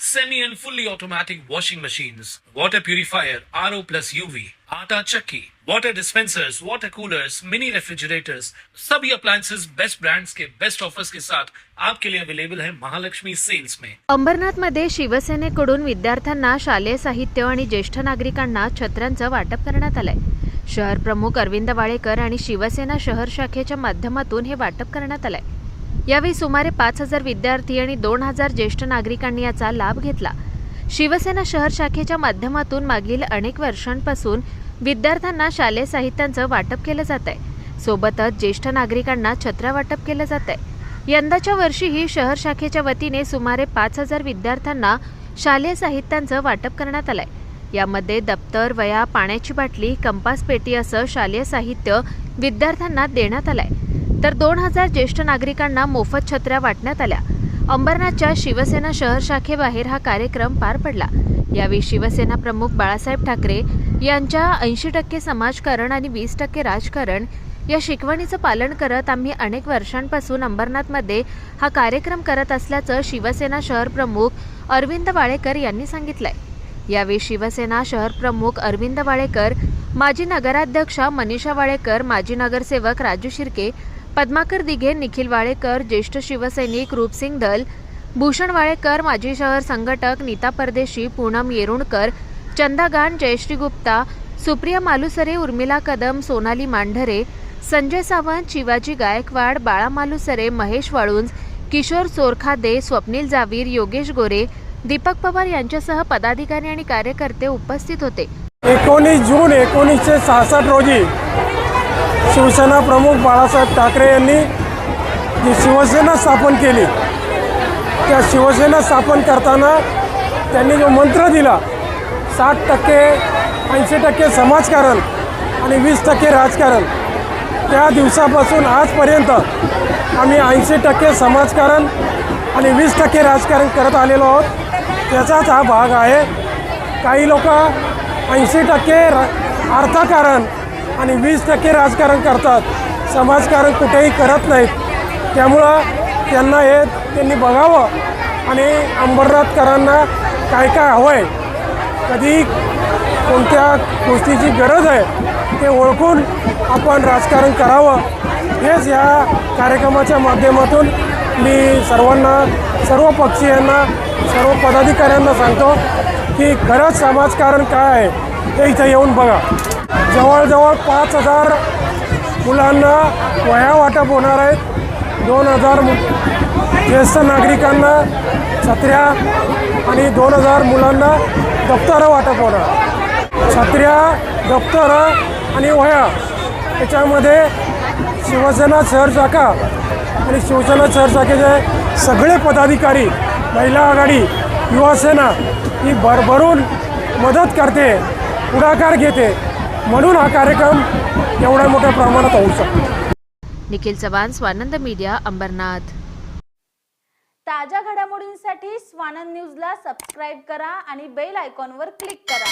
semi and fully automatic washing machines, water purifier, RO plus UV, आटा चक्की, water dispensers, water coolers, mini refrigerators, सभी appliances best brands के best offers के साथ आपके लिए अवेलेबल है महालक्ष्मी सेल्स में अंबरनाथमध्ये शिवसेनेकडून विद्यार्थ्यांना शालेय साहित्य आणि ज्येष्ठ नागरिकांना छत्र्यांचं वाटप करण्यात आलंय. शहर प्रमुख अरविंद वाळेकर आणि शिवसेना शहर शाखेच्या माध्यमातून हे वाटप करण्यात आलंय. यावेळी सुमारे पाच हजार विद्यार्थी आणि दोन हजार ज्येष्ठ नागरिकांनी याचा लाभ घेतला. शिवसेना शहर शाखेच्या माध्यमातून मागील अनेक वर्षांपासून विद्यार्थ्यांना शालेय साहित्यांचं वाटप केलं जात आहे सोबतच ज्येष्ठ नागरिकांना छत्र्या वाटप केलं जात आहे यंदाच्या वर्षीही शहर शाखेच्या वतीने सुमारे पाच हजार विद्यार्थ्यांना शालेय साहित्यांचं वाटप करण्यात आलंय. यामध्ये दप्तर वया पाण्याची बाटली कंपास पेटी असं शालेय साहित्य विद्यार्थ्यांना देण्यात आलंय. तर दोन हजार ज्येष्ठ नागरिकांना मोफत छत्र्या वाटण्यात आल्या. अंबरनाथच्या शिवसेना शहर शाखेबाहेर हा कार्यक्रम पार पडला. यावेळी शिवसेना प्रमुख बाळासाहेब ठाकरे यांच्या ऐंशी टक्के समाजकारण आणि वीस टक्के राजकारण या शिकवणीचं पालन करत आम्ही अनेक वर्षांपासून अंबरनाथमध्ये हा कार्यक्रम करत असल्याचं शिवसेना शहर प्रमुख अरविंद वाळेकर यांनी सांगितलंय. यावेळी शिवसेना शहर प्रमुख अरविंद वाळेकर माजी नगराध्यक्षा मनीषा वाळेकर माजी नगरसेवक राजू शिर्के पद्माकर दिघे निखिल वाळेकर ज्येष्ठ शिवसैनिक रूपसिंग दल भूषण वाळेकर माजी शहर संघटक नीता परदेशी पूनम येरुणकर चंदा गान जयश्री गुप्ता सुप्रिया मालुसरे उर्मिला कदम सोनाली मांढरे संजय सावंत शिवाजी गायकवाड बाळा मालुसरे महेश वाळुंज किशोर सोरखादे स्वप्नील जावीर योगेश गोरे दीपक पवार यांच्यासह पदाधिकारी आणि कार्यकर्ते उपस्थित होते. एकोणीस जून एकोणीसशे सहासष्ट रोजी शिवसेना प्रमुख बाळासाहेब ठाकरे यांनी जी शिवसेना स्थापन केली त्या शिवसेना स्थापन करताना त्यांनी जो मंत्र दिला साठ टक्के ऐंशी टक्के समाजकारण आणि वीस टक्के राजकारण त्या दिवसापासून आजपर्यंत आम्ही ऐंशी टक्के समाजकारण आणि वीस टक्के राजकारण करत आलेलो आहोत. त्याचाच हा भाग आहे. काही लोक ऐंशी टक्के रा अर्थकारण आणि वीस टक्के राजकारण करतात. समाजकारण कुठेही करत नाहीत. त्यामुळं त्यांना हे त्यांनी बघावं आणि अंबरनाथकरांना काय काय हवं आहे कधी कोणत्या गोष्टीची गरज आहे ते ओळखून आपण राजकारण करावं. हेच ह्या कार्यक्रमाच्या माध्यमातून मी सर्वांना सर्व पक्षीयांना सर्व पदाधिकाऱ्यांना सांगतो की खरंच समाजकारण काय आहे ते इथं येऊन बघा. जवळजवळ पाच हजार मुलांना वह्या वाटप होणार आहेत. दोन हजार मु ज्येष्ठ नागरिकांना छत्र्या आणि दोन हजार मुलांना दप्तरं वाटप होणार. छत्र्या दप्तरं आणि वह्या याच्यामध्ये शिवसेना शहरशाखा आणि शिवसेना शहरशाखेचे सगळे पदाधिकारी महिला आघाडी युवासेना ही भरभरून मदत करते. पुढाकार घेते. म्हणून हा कार्यक्रम एवढ्या मोठ्या प्रमाणात होऊ शकतो. निखिल चव्हाण स्वानंद मीडिया अंबरनाथ. ताज्या घडामोडींसाठी स्वानंद न्यूजला सबस्क्राईब करा आणि बेल आयकॉनवर क्लिक करा.